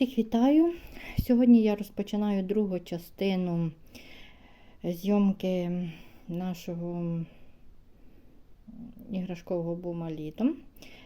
Всіх вітаю! Сьогодні я розпочинаю другу частину зйомки нашого іграшкового бума літом,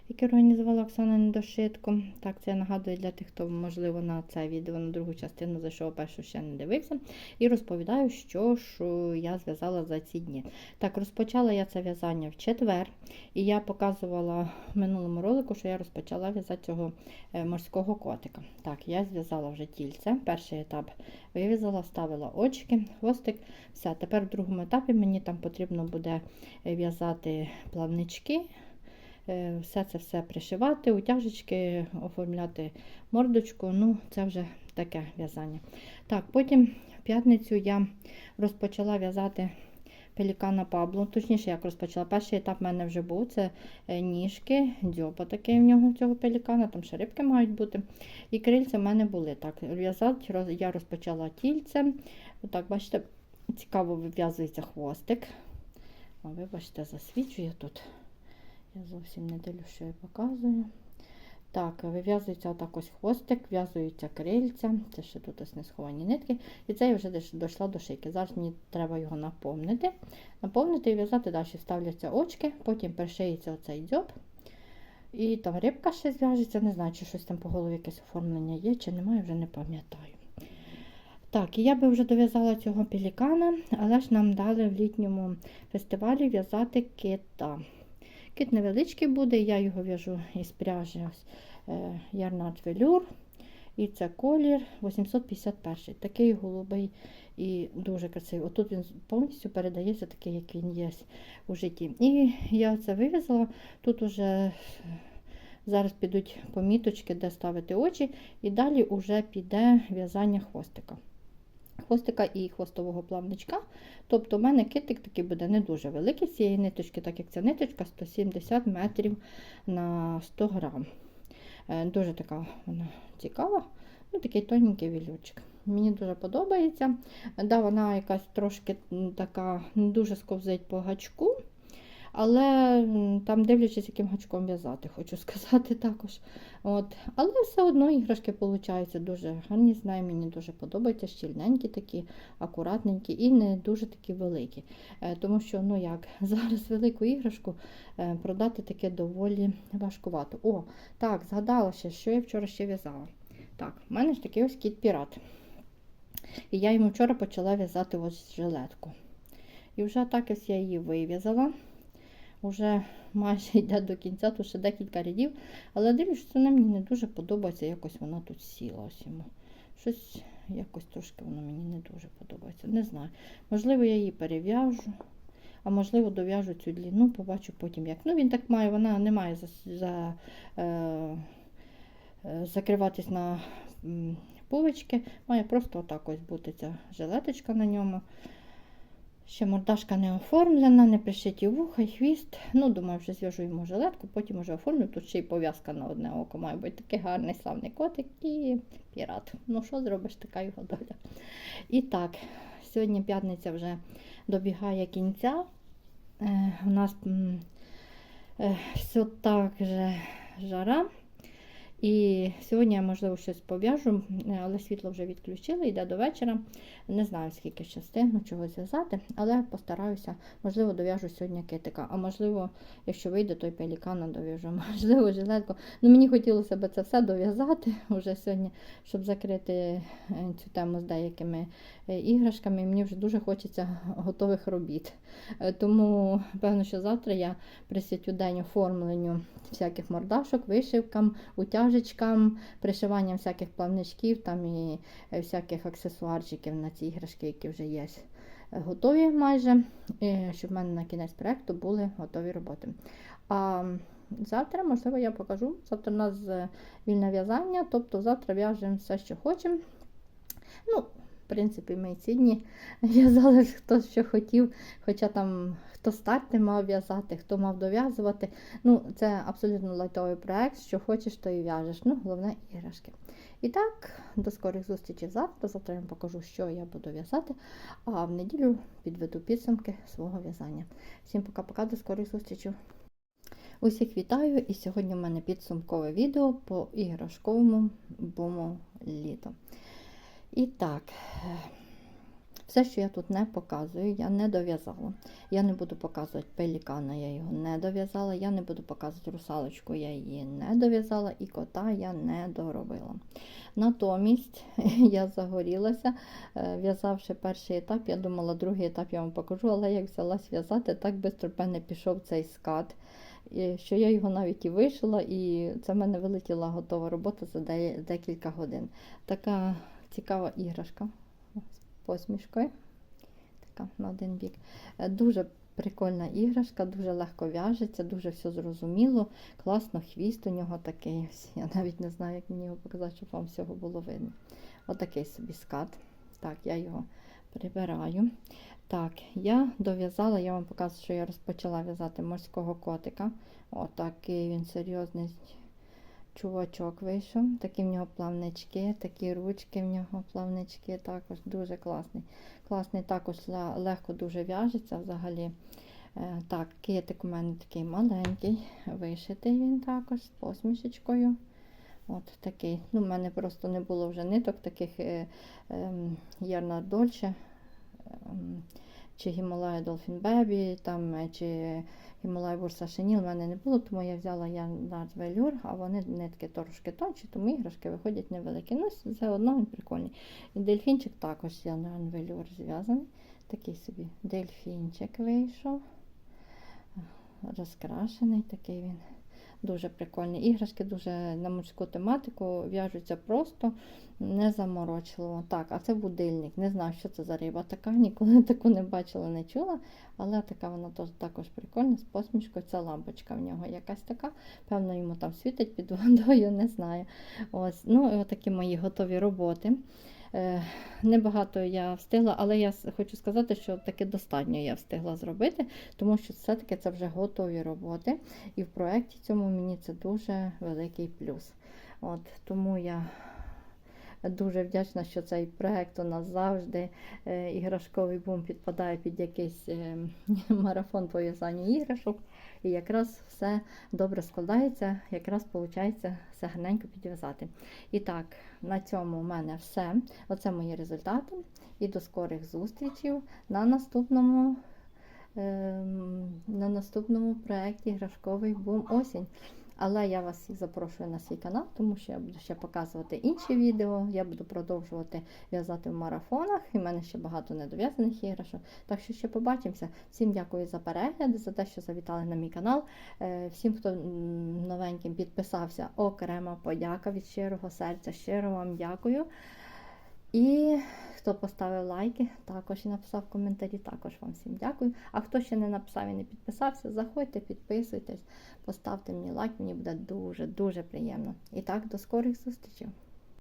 який організувала Оксана Недошитко. Так, це я нагадую для тих, хто, можливо, на це відео на другу частину зайшов, першу ще не дивився. І розповідаю, що ж я зв'язала за ці дні. Так, розпочала я це в'язання в четвер, і я показувала в минулому ролику, що я розпочала в'язати цього е, морського котика. Так, я зв'язала вже тільце. Перший етап вив'язала, ставила очки, хвостик. Все, тепер в другому етапі мені там потрібно буде в'язати плавнички. Е, Все це все пришивати, утяжечки, оформляти мордочку. Ну, це вже таке в'язання. Так, потім в п'ятницю я розпочала в'язати пелікана Пабло. Точніше, як розпочала. Перший етап в мене вже був. Це е, ніжки, дзьоба такий в нього цього пелікана, там ще рибки мають бути. І крильця в мене були. Так, в'язати я розпочала тільце. Отак, бачите, цікаво вив'язується хвостик. О, вибачте, засвічує тут. Я зовсім не дивлюсь, що я показую. Так, вив'язується отак ось хвостик, в'язуються крильця. Це ще тут ось не сховані нитки. І це я вже дійшла до шийки. Зараз мені треба його наповнити. Наповнити і в'язати далі. Вставляться очки, потім пришиється оцей дзьоб. І там рибка ще зв'яжеться. Не знаю, чи щось там по голові якесь оформлення є, чи немає, вже не пам'ятаю. Так, і я би вже дов'язала цього пелікана, але ж нам дали в літньому фестивалі в'язати кита. Кит невеличкий буде, я його в'яжу із пряжі е, Ярнат Велюр. І це колір 851. Такий голубий і дуже красивий. Отут він повністю передається такий, як він є у житті. І я це вив'язала. Тут уже зараз підуть поміточки, де ставити очі, і далі вже піде в'язання хвостика. Хвостика і хвостового плавничка. Тобто, у мене китик такий буде не дуже великий з цієї ниточки, так як ця ниточка 170 метрів на 100 грам. Е, Дуже така вона цікава. Ну, такий тоненький вілючок. Мені дуже подобається. Да, вона якась трошки така не дуже сковзить по гачку. Але там дивлячись, яким гачком в'язати, хочу сказати також. От. Але все одно іграшки получаються дуже гарні, знаю, мені дуже подобаються, щільненькі такі, акуратненькі і не дуже такі великі. Е, Тому що, ну як, зараз велику іграшку е, продати таке доволі важкувато. О, так, згадала ще, що я вчора ще в'язала. Так, в мене ж такий ось кіт пірат. І я йому вчора почала в'язати ось жилетку. І вже так ось я її вив'язала. Уже майже йде до кінця, тут ще декілька рядів. Але дивлюсь, що вона мені не дуже подобається, якось вона тут сіла ось йому. Щось якось трошки воно мені не дуже подобається. Не знаю. Можливо, я її перев'яжу, а можливо, дов'яжу цю длину, побачу потім як. Ну, він так має, вона не має за, за, е, е, закриватись на м, пувички, має просто отак ось бути ця жилеточка на ньому. Ще мордашка не оформлена, не пришиті вуха і хвіст. Ну, думаю, вже зв'яжу йому жилетку, потім вже оформлю. Тут ще й пов'язка на одне око має бути такий гарний славний котик і пірат. Ну, що зробиш, така його доля. І так, сьогодні п'ятниця вже добігає кінця. Е, у нас е, все так же жара. І сьогодні я, можливо, щось пов'яжу, е, але світло вже відключили, йде до вечора. Не знаю, скільки ще встигну чого зв'язати, але постараюся, можливо, дов'яжу сьогодні китика. А можливо, якщо вийде, то й пелікана дов'яжу. Можливо, жилетку. Ну, мені хотілося б це все дов'язати вже сьогодні, щоб закрити е, цю тему з деякими е, іграшками. Мені вже дуже хочеться готових робіт. Тому, певно, що завтра я присвятю день оформленню всяких мордашок, вишивкам, утяжечкам, пришиванням всяких плавничків там і е, всяких аксесуарчиків на ці іграшки, які вже є. е, Готові майже, щоб в мене на кінець проєкту були готові роботи. А завтра, можливо, я покажу. Завтра у нас е, вільне в'язання, тобто завтра в'яжемо все, що хочемо. Ну, в принципі, ми ці дні в'язали хто що хотів, хоча там хто старти мав в'язати, хто мав дов'язувати. Ну, це абсолютно лайтовий проект, що хочеш, то і в'яжеш. Ну, головне іграшки. І так, до скорих зустрічей завтра. Завтра я вам покажу, що я буду в'язати, а в неділю підведу підсумки свого в'язання. Всім пока-пока, до скорих зустрічей. Усіх вітаю! І сьогодні в мене підсумкове відео по іграшковому буму літо. І так, все, що я тут не показую, я не дов'язала. Я не буду показувати пелікана, я його не дов'язала. Я не буду показувати русалочку, я її не дов'язала, і кота я не доробила. Натомість я загорілася, е, в'язавши перший етап, я думала, другий етап я вам покажу, але як взялась в'язати, так швидко в пішов цей скат. Що я його навіть і вишила, і це в мене вилетіла готова робота за декілька годин. Така цікава іграшка з посмішкою. Така на один бік. Е, Дуже прикольна іграшка, дуже легко в'яжеться, дуже все зрозуміло. Класно, хвіст у нього такий. Я навіть не знаю, як мені його показати, щоб вам всього було видно. Отакий собі скат. Так, я його прибираю. Так, я дов'язала, я вам показую, що я розпочала в'язати морського котика. Отакий він серйозний чувачок вийшов. Такі в нього плавнички, такі ручки в нього плавнички, також дуже класний. Класний також легко дуже в'яжеться взагалі. Е, Так, китик у мене такий маленький, вишитий він також з посмішечкою. От такий. Ну, У мене просто не було вже ниток таких е, е, Ярна Дольче чи Гімалая Dolphin Baby, там, е, чи Гімалая Бурса Шеніл в мене не було, тому я взяла Ярнард Велюр, а вони нитки трошки тонші, тому іграшки виходять невеликі. Ну, все одно він прикольний. І дельфінчик також Ярнард Велюр зв'язаний. Такий собі дельфінчик вийшов. Розкрашений такий він. Дуже прикольні іграшки, дуже на морську тематику, в'яжуться просто незаморочливо. Так, а це будильник. Не знаю, що це за риба така, ніколи таку не бачила, не чула. Але така вона також прикольна, з посмішкою. Це лампочка в нього якась така. Певно, йому там світить під водою, не знаю. Ось, Ну, і такі мої готові роботи. Е, небагато я встигла, але я хочу сказати, що таки достатньо я встигла зробити, тому що все-таки це вже готові роботи. І в проєкті цьому мені це дуже великий плюс. От, Тому я дуже вдячна, що цей проєкт у нас завжди е, іграшковий бум підпадає під якийсь е, марафон по в'язанню іграшок. І якраз все добре складається, якраз виходить все гарненько підв'язати. І так, на цьому в мене все. Оце мої результати. І до скорих зустрічей на наступному ем, на наступному проєкті Іграшковий бум осінь. Але я вас запрошую на свій канал, тому що я буду ще показувати інші відео. Я буду продовжувати в'язати в марафонах. І в мене ще багато недов'язаних іграшок. Так що ще побачимося. Всім дякую за перегляд, за те, що завітали на мій канал. Е, всім, хто новеньким підписався, окрема подяка від щирого серця. Щиро вам дякую. І хто поставив лайки, також і написав коментарі, також вам всім дякую. А хто ще не написав і не підписався, заходьте, підписуйтесь, поставте мені лайк, мені буде дуже-дуже приємно. І так, до скорих зустрічей!